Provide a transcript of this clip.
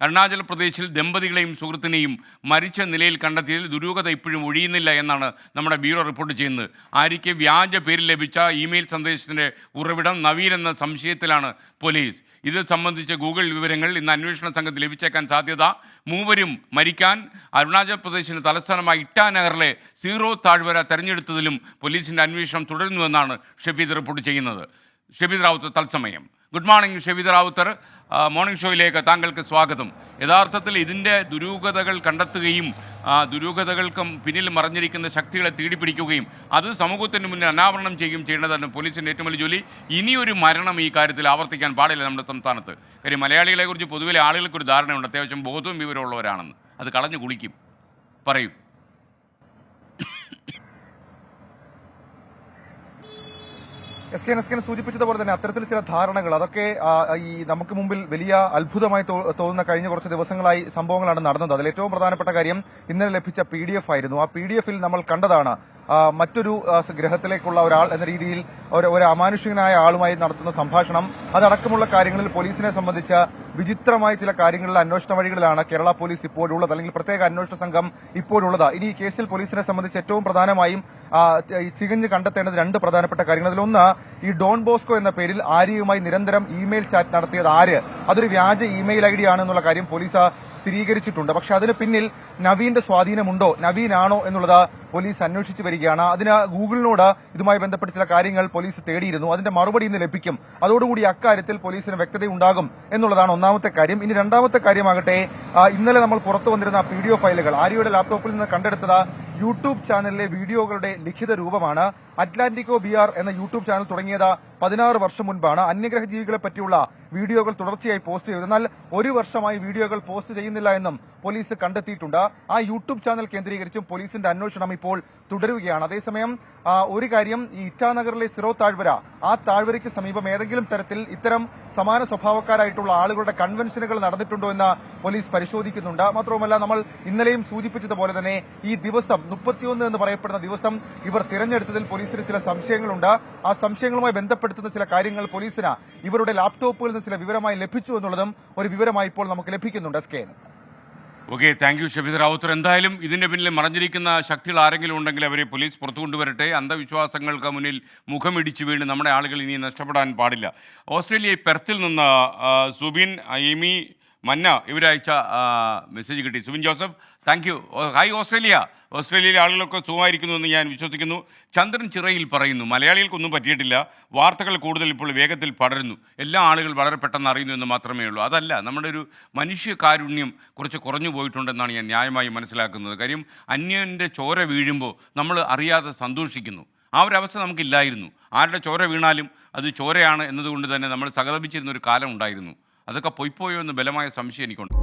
അരുണാചൽ പ്രദേശിൽ ദമ്പതികളെയും സുഹൃത്തിനെയും മരിച്ച നിലയിൽ കണ്ടെത്തിയതിൽ ദുരൂഹത ഇപ്പോഴും ഒഴിയുന്നില്ല എന്നാണ് നമ്മുടെ ബ്യൂറോ റിപ്പോർട്ട് ചെയ്യുന്നത്. ആര്യയ്ക്ക് വ്യാജ പേരിൽ ലഭിച്ച ഇമെയിൽ സന്ദേശത്തിന്റെ ഉറവിടം നവീൻ എന്ന സംശയത്തിലാണ് പോലീസ്. ഇത് സംബന്ധിച്ച ഗൂഗിൾ വിവരങ്ങൾ ഇന്ന് അന്വേഷണ സംഘത്തിൽ ലഭിച്ചേക്കാൻ സാധ്യത. മൂവരും മരിക്കാൻ അരുണാചൽ പ്രദേശിന് തലസ്ഥാനമായ ഇറ്റാനഗറിലെ സീറോ താഴ്വര തെരഞ്ഞെടുത്തതിലും പോലീസിന്റെ അന്വേഷണം തുടരുന്നുവെന്നാണ് ഷഫീദ് റിപ്പോർട്ട് ചെയ്യുന്നത്. ഷഫീദ് റാവുത്ത് തത്സമയം. Good morning Shafeed Ravuthar. Morning ഷോയിലേക്ക് താങ്കൾക്ക് സ്വാഗതം. യഥാർത്ഥത്തിൽ ഇതിന്റെ ദുരൂഹതകൾ കണ്ടെത്തുകയും ദുരൂഹതകൾക്കും പിന്നിൽ മറഞ്ഞിരിക്കുന്ന ശക്തികളെ തീടിപ്പിടിക്കുകയും അത് സമൂഹത്തിന് മുന്നിൽ അനാവരണം ചെയ്യുകയും ചെയ്യേണ്ടതാണ് പോലീസിന്റെ ഏറ്റവും വലിയ ജോലി. ഇനിയൊരു മരണം ഈ കാര്യത്തിൽ ആവർത്തിക്കാൻ പാടില്ല നമ്മുടെ സംസ്ഥാനത്ത്. കാര്യം മലയാളികളെക്കുറിച്ച് പൊതുവെ പൊതുവിലെ ആളുകൾക്ക് ഒരു ധാരണയുണ്ട്. അത്യാവശ്യം ബോധവും വിവരമുള്ളവരാണെന്ന് അത് കളഞ്ഞു കുളിക്കും. പറയൂ. എസ് കെ എസ് കെ സൂചിപ്പിച്ചതുപോലെ തന്നെ അത്തരത്തിൽ ചില ധാരണകൾ അതൊക്കെ ഈ നമുക്ക് മുമ്പിൽ വലിയ അത്ഭുതമായി തോന്നുന്ന കഴിഞ്ഞ കുറച്ച് ദിവസങ്ങളായി സംഭവങ്ങളാണ് നടന്നത്. അതിൽ ഏറ്റവും പ്രധാനപ്പെട്ട കാര്യം ഇന്നലെ ലഭിച്ച പി ഡി എഫ് ആയിരുന്നു. ആ പി ഡി എഫിൽ നമ്മൾ കണ്ടതാണ് മറ്റൊരു ഗ്രഹത്തിലേക്കുള്ള ഒരാൾ എന്ന രീതിയിൽ ഒരു ഒരു അമാനുഷികനായ ആളുമായി നടത്തുന്ന സംഭാഷണം. അതടക്കമുള്ള കാര്യങ്ങളിൽ പോലീസിനെ സംബന്ധിച്ച വിചിത്രമായ ചില കാര്യങ്ങളിലെ അന്വേഷണ വഴികളിലാണ് കേരള പോലീസ് ഇപ്പോഴുള്ളത് അല്ലെങ്കിൽ പ്രത്യേക അന്വേഷണ സംഘം ഇപ്പോഴുള്ളത്. ഇനി ഈ കേസിൽ പോലീസിനെ സംബന്ധിച്ച് ഏറ്റവും പ്രധാനമായും ചികഞ്ഞ് കണ്ടെത്തേണ്ടത് രണ്ട് പ്രധാനപ്പെട്ട കാര്യങ്ങൾ അതിലൊന്ന് ഈ ഡോൺ ബോസ്കോ എന്ന പേരിൽ ആര്യയുമായി നിരന്തരം ഇമെയിൽ ചാറ്റ് നടത്തിയത് ആര്? അതൊരു വ്യാജ ഇമെയിൽ ഐ ഡി ആണെന്നുള്ള കാര്യം പോലീസ് സ്ഥിരീകരിച്ചിട്ടുണ്ട്. പക്ഷെ അതിന് പിന്നിൽ നവീന്റെ സ്വാധീനമുണ്ടോ? നവീനാണോ എന്നുള്ളത് പോലീസ് അന്വേഷിച്ചു വരികയാണ്. അതിന് ഗൂഗിളിനോട് ഇതുമായി ബന്ധപ്പെട്ട ചില കാര്യങ്ങൾ പോലീസ് തേടിയിരുന്നു. അതിന്റെ മറുപടി ഇന്ന് ലഭിക്കും. അതോടുകൂടി അക്കാര്യത്തിൽ പോലീസിന് വ്യക്തതയുണ്ടാകും എന്നുള്ളതാണ് ഒന്നാമത്തെ കാര്യം. ഇനി രണ്ടാമത്തെ കാര്യമാകട്ടെ ഇന്നലെ നമ്മൾ പുറത്തു വന്നിരുന്ന പി ഡി ഫയലുകൾ ആര്യയുടെ ലാപ്ടോപ്പിൽ നിന്ന് കണ്ടെടുത്തത് യൂട്യൂബ് ചാനലിലെ വീഡിയോകളുടെ ലിഖിത രൂപമാണ് അറ്റ്ലാന്റിക്കോ ബി ആർ എന്ന യൂട്യൂബ് ചാനൽ തുടങ്ങിയത് പതിനാറ് വർഷം മുൻപാണ്. അന്യഗ്രഹ ജീവികളെ പറ്റിയുള്ള വീഡിയോകൾ തുടർച്ചയായി പോസ്റ്റ് ചെയ്തു. എന്നാൽ ഒരു വർഷമായി വീഡിയോകൾ പോസ്റ്റ് ചെയ്യുന്നില്ല എന്നും പോലീസ് കണ്ടെത്തിയിട്ടുണ്ട്. ആ യൂട്യൂബ് ചാനൽ കേന്ദ്രീകരിച്ചും പോലീസിന്റെ അന്വേഷണം ഇപ്പോൾ തുടരുകയാണ്. അതേസമയം ഒരു കാര്യം ഈ ഇറ്റാനഗറിലെ സിറോ താഴ്വര ആ താഴ്വരയ്ക്ക് സമീപം ഏതെങ്കിലും തരത്തിൽ ഇത്തരം സമാന സ്വഭാവക്കാരായിട്ടുള്ള ആളുകളുടെ കൺവെൻഷനുകൾ നടന്നിട്ടുണ്ടോ എന്ന് പോലീസ് പരിശോധിക്കുന്നുണ്ട്. മാത്രവുമല്ല നമ്മൾ ഇന്നലെയും സൂചിപ്പിച്ചതുപോലെ തന്നെ ഈ ദിവസം മുപ്പത്തിയൊന്ന് എന്ന് പറയപ്പെടുന്ന ദിവസം ഇവർ തിരഞ്ഞെടുത്തതിൽ പോലീസിന് ചില സംശയങ്ങളുണ്ട്. ആ സംശയങ്ങളുമായി ബന്ധപ്പെടുത്തുന്ന ചില കാര്യങ്ങൾ പോലീസിന് ഇവരുടെ ലാപ്ടോപ്പുകളിൽ നിന്ന് ചില വിവരമായി ലഭിച്ചു എന്നുള്ളതും ഒരു വിവരമായി ഇപ്പോൾ നമുക്ക് ലഭിക്കുന്നുണ്ട്. സ്കേൻ. Okay thank you Shafeed Ravuthar. എന്തായാലും ഇതിന്റെ പിന്നിൽ മറഞ്ഞിരിക്കുന്ന ശക്തികൾ ആരെങ്കിലും ഉണ്ടെങ്കിൽ അവരെ പോലീസ് പുറത്തു കൊണ്ടുവരട്ടെ. അന്ധവിശ്വാസങ്ങൾക്ക് മുന്നിൽ മുഖമിടിച്ച് വീണ് നമ്മുടെ ആളുകൾ ഇനി നഷ്ടപ്പെടാൻ പാടില്ല. ഓസ്ട്രേലിയ പെർത്തിൽ നിന്ന് സുബിൻ ഐമി മന്ന ഇവരയച്ച മെസ്സേജ് കിട്ടി. Subin Joseph thank you hi Australia. ഓസ്ട്രേലിയയിലെ ആളുകളൊക്കെ സുഖമായിരിക്കുന്നു എന്ന് ഞാൻ വിശ്വസിക്കുന്നു. ചന്ദ്രൻ ചിറയിൽ പറയുന്നു മലയാളികൾക്കൊന്നും പറ്റിയിട്ടില്ല. വാർത്തകൾ കൂടുതൽ ഇപ്പോൾ വേഗത്തിൽ പടരുന്നു. എല്ലാ ആളുകൾ വളരെ പെട്ടെന്ന് അറിയുന്നു എന്ന് മാത്രമേ ഉള്ളൂ. അതല്ല നമ്മുടെ ഒരു മനുഷ്യ കാരുണ്യം കുറച്ച് കുറഞ്ഞു പോയിട്ടുണ്ടെന്നാണ് ഞാൻ ന്യായമായി മനസ്സിലാക്കുന്നത്. കാര്യം അന്യന്റെ ചോര വീഴുമ്പോൾ നമ്മൾ അറിയാതെ സന്തോഷിക്കുന്നു. ആ ഒരു അവസ്ഥ നമുക്കില്ലായിരുന്നു. ആരുടെ ചോര വീണാലും അത് ചോരയാണ് എന്നതുകൊണ്ട് തന്നെ നമ്മൾ സഹതപിച്ചിരുന്ന ഒരു കാലം ഉണ്ടായിരുന്നു. അതൊക്കെ പൊയ്പോയോ എന്ന് ബലമായ സംശയം എനിക്കുണ്ട്.